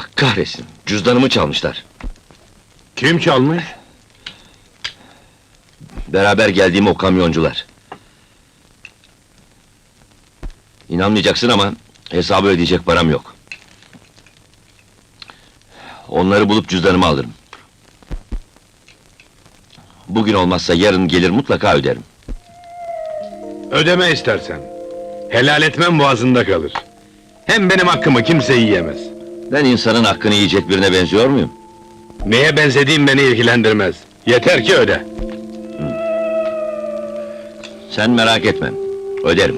Allah kahretsin. Cüzdanımı çalmışlar. Kim çalmış? Beraber geldiğim o kamyoncular. İnanmayacaksın ama hesabı ödeyecek param yok. Onları bulup cüzdanımı alırım. Bugün olmazsa yarın gelir mutlaka öderim. Ödeme istersen. Helal etmem boğazında kalır. Hem benim hakkımı kimse yiyemez. Ben insanın hakkını yiyecek birine benziyor muyum? Neye benzediğim beni ilgilendirmez. Yeter ki öde. Sen merak etme. Öderim.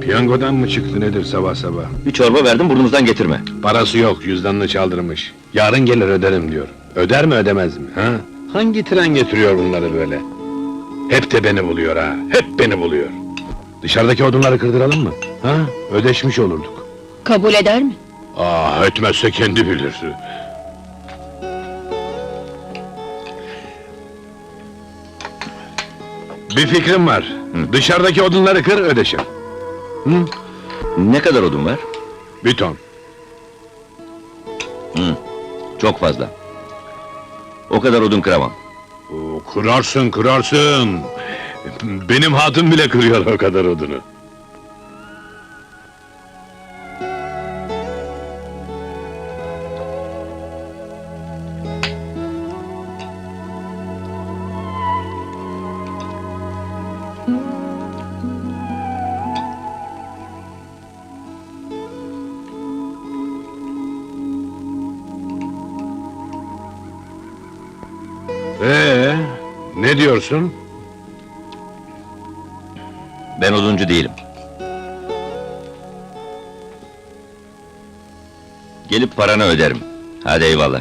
Piyangodan mı çıktı nedir sabah sabah? Bir çorba verdim burnumuzdan getirme. Parası yok, cüzdanını çaldırmış. Yarın gelir öderim diyor. Öder mi ödemez mi? Ha? Hangi tren getiriyor bunları böyle? Hep de beni buluyor ha, hep beni buluyor. Dışarıdaki odunları kırdıralım mı? Ha? Ödeşmiş olurduk. Kabul eder mi? Aa, etmezse kendi bilir. Bir fikrim var. Dışarıdaki odunları kır, ödeşir. Hı? Ne kadar odun var? Bir ton. Çok fazla. O kadar odun kıramam. Oo, kırarsın, kırarsın. Benim hatun bile kırıyor o kadar odunu. Diyorsun? Ben oduncu değilim. Gelip paranı öderim. Hadi eyvallah.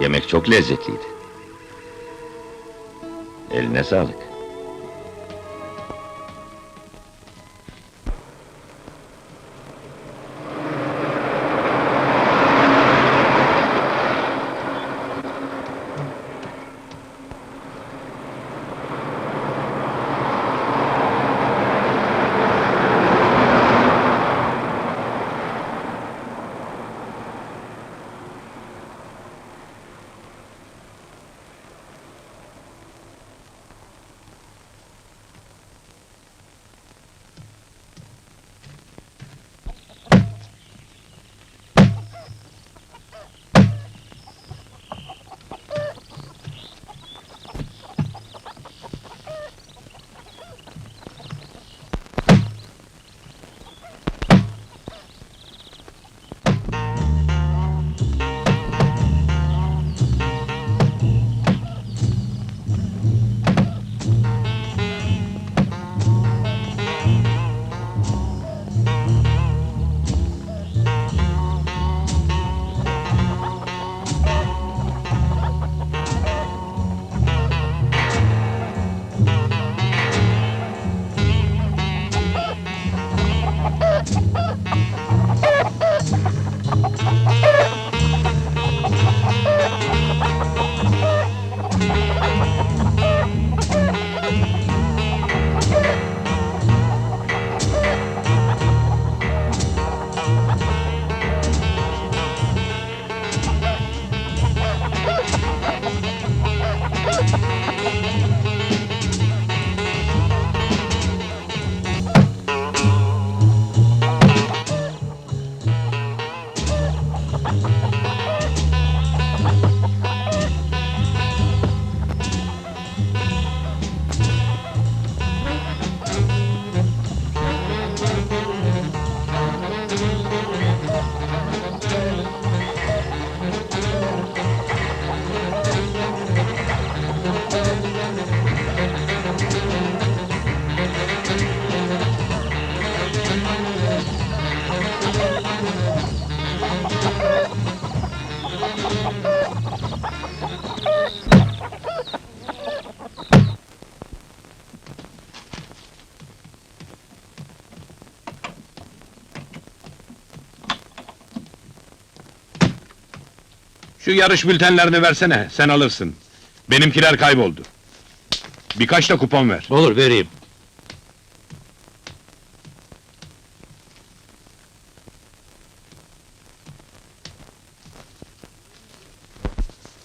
Yemek çok lezzetliydi. Eline sağlık. Şu yarış bültenlerini versene, sen alırsın. Benimkiler kayboldu. Birkaç da kupon ver. Olur, vereyim.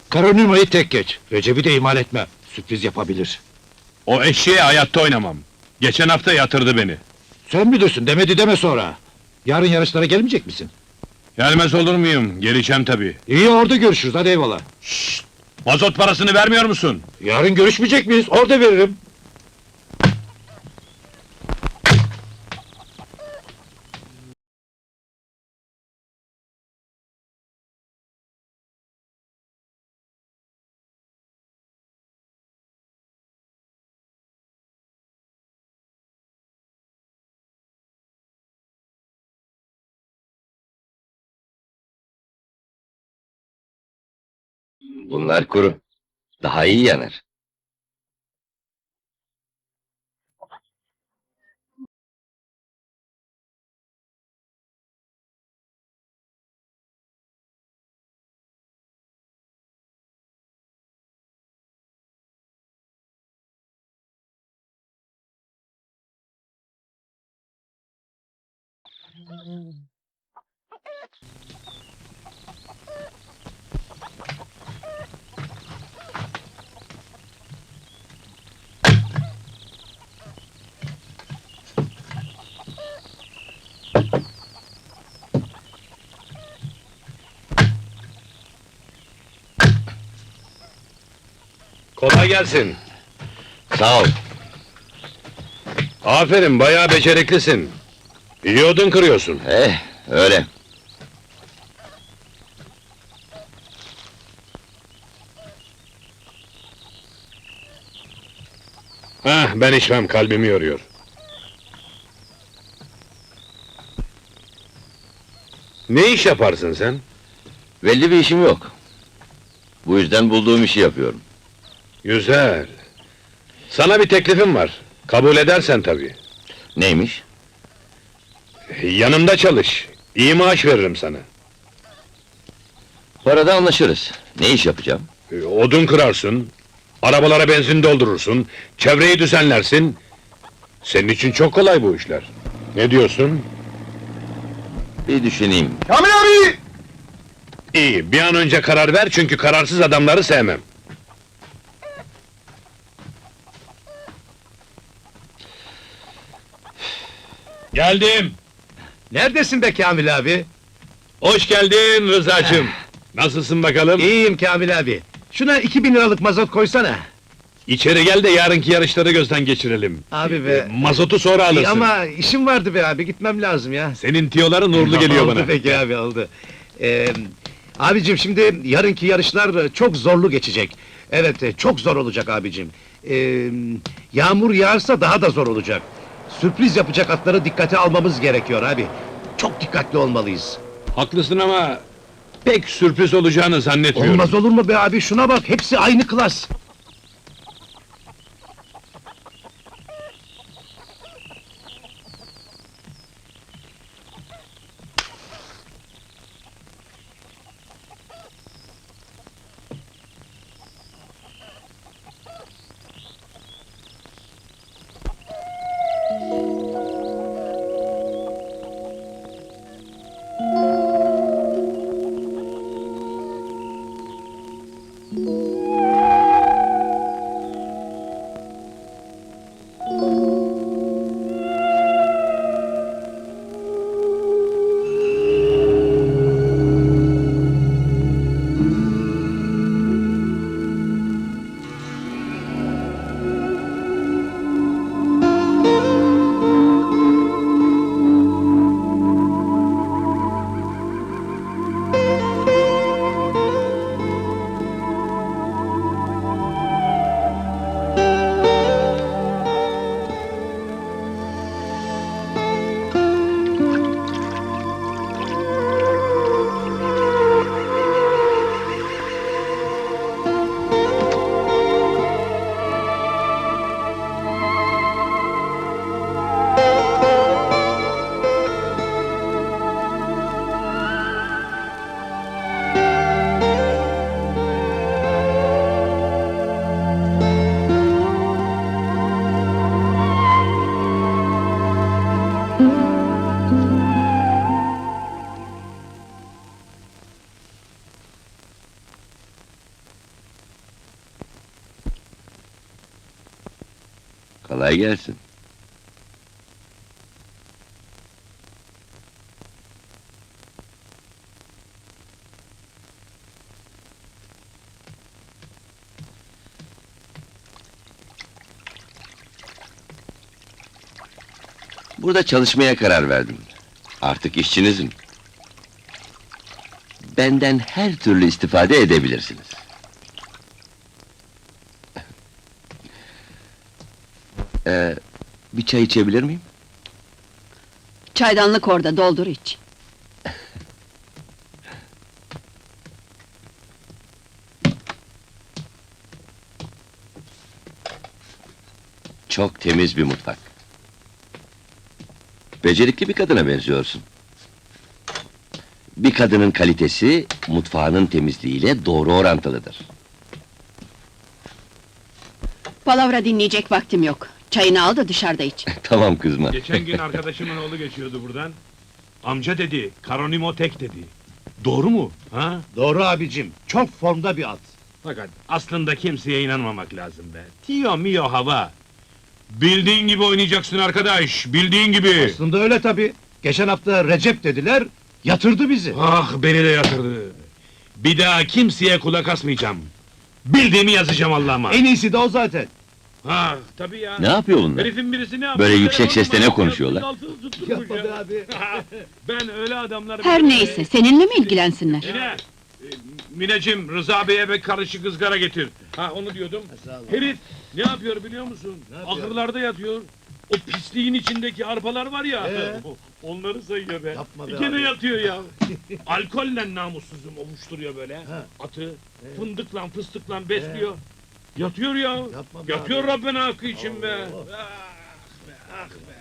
Karolina'yı tek geç. Recep'i de ihmal etme. Sürpriz yapabilir. O eşeğe hayatta oynamam. Geçen hafta yatırdı beni. Sen bilirsin, demedi deme sonra. Yarın yarışlara gelmeyecek misin? Gelmez olur muyum? Geleceğim tabii. İyi orada görüşürüz hadi eyvallah. Mazot parasını vermiyor musun? Yarın görüşmeyecek miyiz? Orada veririm. Bunlar kuru. Daha iyi yanar. Kolay gelsin. Sağ ol. Aferin, bayağı beceriklisin. İyi odun kırıyorsun. Eh, öyle. Heh, ben içmem, kalbimi yoruyor. Ne iş yaparsın sen? Belli bir işim yok. Bu yüzden bulduğum işi yapıyorum. Güzel. Sana bir teklifim var. Kabul edersen tabii. Neymiş? Yanımda çalış. İyi maaş veririm sana. Parada anlaşırız. Ne iş yapacağım? E, Odun kırarsın, arabalara benzin doldurursun, çevreyi düzenlersin. Senin için çok kolay bu işler. Ne diyorsun? Bir düşüneyim. Kamil abi! İyi, bir an önce karar ver çünkü kararsız adamları sevmem. Geldim. Neredesin be Kamil abi? Hoş geldin Rıza'cığım. Nasılsın bakalım? İyiyim Kamil abi. Şuna 2000 liralık mazot koysana. İçeri gel de yarınki yarışları gözden geçirelim. Abi be. E, Mazotu sonra alırsın. İyi ama işim vardı be abi gitmem lazım ya. Senin tiyoların uğurlu geliyor oldu bana. peki abi oldu. Ee, abicim şimdi yarınki yarışlar çok zorlu geçecek. Evet e, çok zor olacak abicim. Ee, yağmur yağarsa daha da zor olacak. Sürpriz yapacak atları dikkate almamız gerekiyor abi. Çok dikkatli olmalıyız. Haklısın ama pek sürpriz olacağını zannetmiyorum. Olmaz olur mu be abi şuna bak hepsi aynı klas. Kolay gelsin. Burada çalışmaya karar verdim. Artık işçinizim. Benden her türlü istifade edebilirsiniz. Ee, bir çay içebilir miyim? Çaydanlık orada, doldur iç. Çok temiz bir mutfak. Becerikli bir kadına benziyorsun. Bir kadının kalitesi, mutfağının temizliğiyle doğru orantılıdır. Palavra dinleyecek vaktim yok. Çayını al da dışarıda iç. tamam kızma. Geçen gün arkadaşımın oğlu geçiyordu buradan. Amca dedi, Karonimotek dedi. Doğru mu? Ha? Doğru abicim, çok formda bir at. Fakat aslında kimseye inanmamak lazım be. Tio mio hava. Bildiğin gibi oynayacaksın arkadaş, bildiğin gibi. Aslında öyle tabi. Geçen hafta Recep dediler, yatırdı bizi. Ah beni de yatırdı. Bir daha kimseye kulak asmayacağım. Bildiğimi yazacağım Allah'ıma. En iyisi de o zaten. Ha tabii ya. Ne yapıyor bunlar? Herifin birisi ne yapıyor? Böyle yüksek sesle ne konuşuyorlar? Yapmadı ya. abi. ben öyle adamlar... Her neyse, seninle mi ilgilensinler? Mine! e, Mineciğim, Rıza Bey'e bir karışık ızgara getir. Ha onu diyordum. Herif ne yapıyor biliyor musun? yapıyor? Ahırlarda yatıyor. O pisliğin içindeki arpalar var ya. Ee? Onları sayıyor be. Yapma be Gene abi. yatıyor ya. Alkolle namussuzum ovuşturuyor böyle. Ha. Atı fındıkla fıstıkla besliyor. Yatıyor ya. Yapma be Yatıyor abi. Rabbena hakkı için be. Oo. Ah be, ah be.